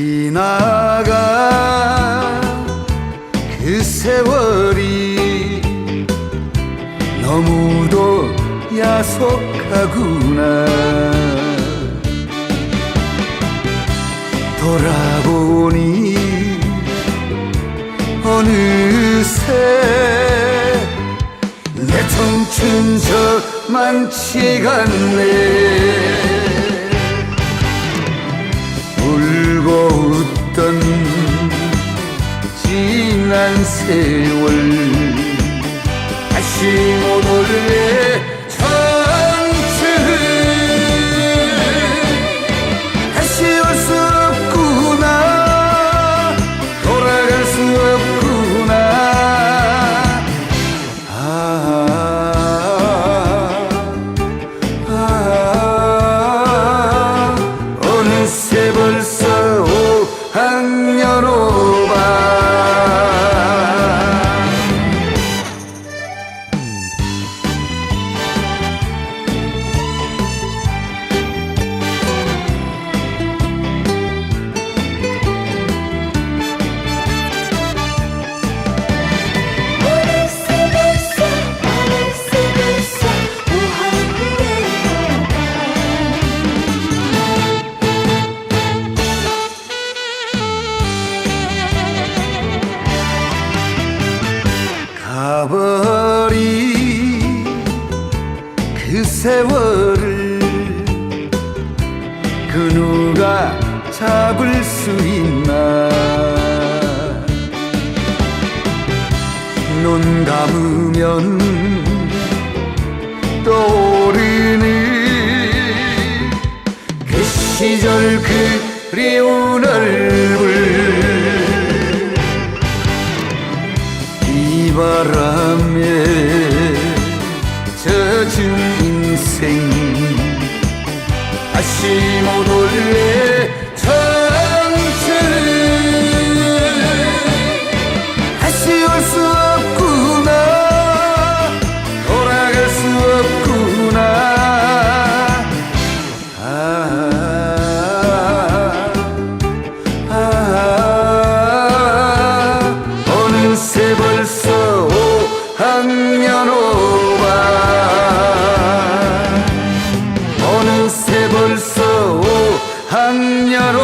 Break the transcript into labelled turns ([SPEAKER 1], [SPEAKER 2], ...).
[SPEAKER 1] 지나가 그 세월이 너무도 야속하구나. 돌아보니 어느새 내 청춘 저만치가 않네 지난 세월 다시 못 올래 가버린 그 세월을 그 누가 잡을 수 있나? 눈 감으면 떠오르는 그 시절 그리운 젖은 인생 다시 못 올래 벌써 오 학년